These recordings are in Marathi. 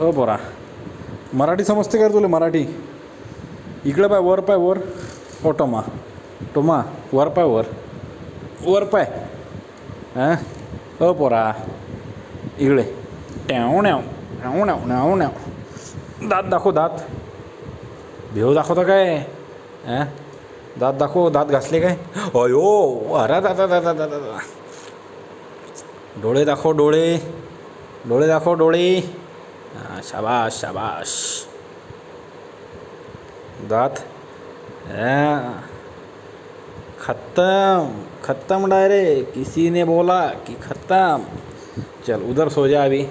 अ पोरा मराठी समजते का तुला मराठी? इकडं पाय वर पाय वर. ओ टोमा. टोमा वर पाय वर. वर पाय. हां अ पोरा इकडे. ट्याव न्याव न्याव न्याव न्याव न्याव दात दाखव दात. भेव दाखवता काय? हां दात दाखव दात घासले काय? अयो अरे दादा दादा दादा दादा डोळे दाखव डोळे. डोळे दाखव डोळे. हाँ, शाबाश शाबाश। दात। हाँ. खत्म खत्म डायरेक्ट किसी ने बोला कि खत्म। चल उधर सो जा अभी।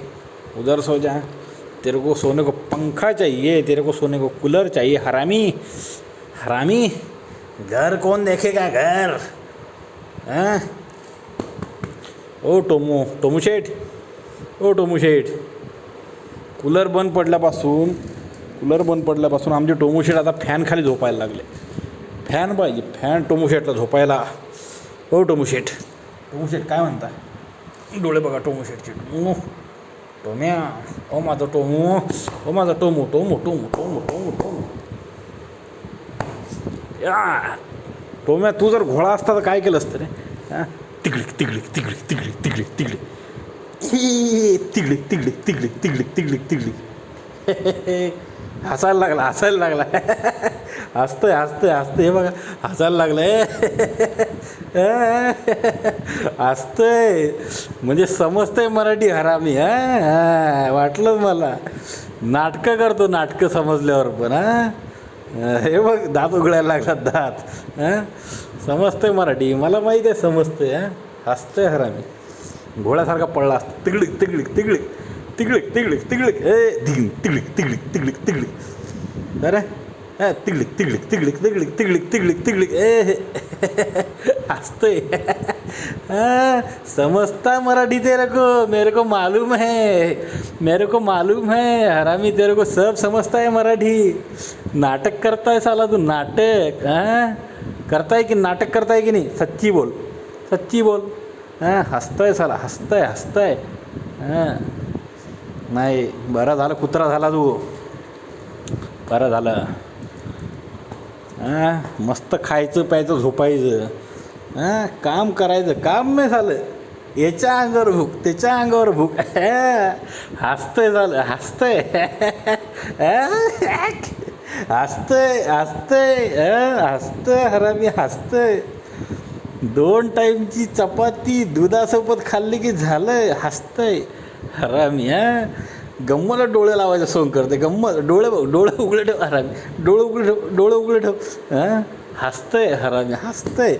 उधर सो जा। तेरे को सोने को पंखा चाहिए तेरे को सोने को कूलर चाहिए। हरामी हरामी। घर कौन देखेगा घर? हैं? ओ टोमो टोमू शेठ ओ टोमू शेठ कूलर बंद पडल्यापासून कूलर बंद पडल्यापासून आमचे टोमोशेट आता फॅन खाली झोपायला लागले. फॅन पाहिजे फॅन टोमोशेटला झोपायला. हो टोमोशेट टोमोशेट काय म्हणता? डोळे बघा टोमोशेटचे शेठचे टोमू. टोम्या. ओ माझा टोमू. ओ हो, माझा टोमू. टोमू टोमू टोमू टोमू टोमू. या. टोम्या तू जर घोडा असता तर काय केलं असतं रे हां? तिकडे तिकडे तिकडे तिकडे तिकडे तिकडे तिकडे तिकडे तिकडे तिकडे तिकडे तिकडे हसायला लागला हसायला लागला. हसतंय हसतंय हसतंय. हे बघा हसायला लागलंय. हसतंय. म्हणजे समजतंय मराठी हरामी. हा वाटलंच मला. नाटकं करतो नाटकं समजल्यावर पण हा? हे बघ दात उघडायला लागला दात. हां? समजतंय मराठी. मला माहीत आहे समजतंय हां? हसतंय हरामी. घोड्यासारखा पडला असतो तिगडीक तिगडीक तिगडीक तिगडीक तिगडीक तिगडीक ए दिगडिक तिगडीक तिगडीक तिगडीक तिगडीक अरे ए तिगडीक तिगडीक तिगडीक तिगडीक तिगडीक तिगडीक तिगडीक ए हे. हसतंय समझता मराठी तेरे को मेरे को मालूम है मेरे को मालूम है हरामी तेरे को सब समजता है मराठी नाटक करताय साला तू नाटक हाँ करताय की नाटक करताय की नाही सच्ची बोल सच्ची बोल हां हसतंय साला हसतंय हसतंय. हां. नाही बरं झालं कुत्रा झाला तू. बरं झालं. हां मस्त खायचं प्यायचं झोपायचं. हां काम करायचं काम नाही झालं. याच्या अंगावर भूक त्याच्या अंगावर भूक. हसतंय झालं हसतंय. हसतंय हसतंय. हसतंय हरामी हसतंय. दोन टाईमची चपाती दुधासोबत खाल्ली की झालं हसतंय. हरामी हा? गम्मला डोळे लावायचं सोंग करते गम्म. डोळे बघ डोळे उघडे ठेव हरामी. डोळे उघडे ठेव डोळे उघडे ठेव हां? हसतंय हरामी हसतंय.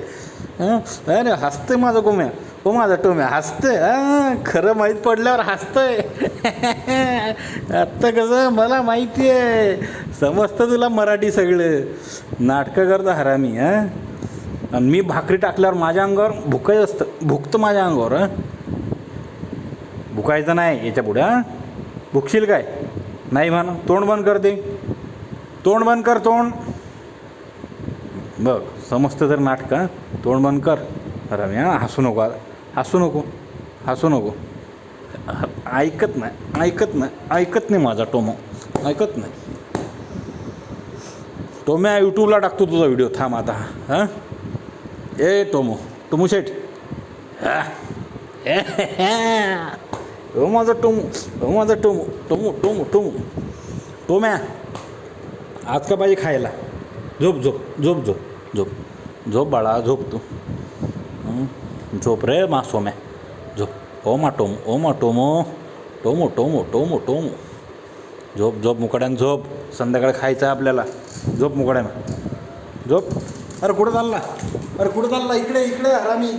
हां? अरे हसतंय माझं गोम्या. हो माझा टोम्या हसतंय हां? खरं माहीत पडल्यावर हसतंय. आत्ता कसं मला माहिती आहे समजतं तुला मराठी सगळं. नाटकं करतं हरामी हां? आणि मी भाकरी टाकल्यावर माझ्या अंगावर भुकायचं असतं. भुकतं माझ्या अंगावर भुकायचं नाही याच्यापुढे हां? भुकशील काय? नाही म्हण तोंड बंद कर दे तोंड बंद कर तोंड. बघ समजतं तर नाटक तोंड बंद कर. रम्य हां? हसू नको आता. हसू नको. हसू नको. ऐकत नाही ऐकत नाही ऐकत नाही माझा टोमो. ऐकत नाही. टोम्या यूट्यूबला टाकतो तुझा व्हिडिओ थांब आता हां? ए टोमो टोमू शेठ. हो माझा टोमू हो माझा टोमू टोमू टोमू टोमू. टोम्या आज का पाहिजे खायला? झोप झोप झोप झोप झोप. झोप बाळा झोप तू. झोप रे मा सोम्या. झोप. ओ मा टोमू ओ मा टोमो. टोमो टोमो टोमो टोमो. झोप झोप मुकड्यानं झोप. संध्याकाळ खायचं आपल्याला. झोप मुकड्यानं. झोप. अरे कुठं चालला? अरे कुठं चालला? इकडे इकडे हरामी.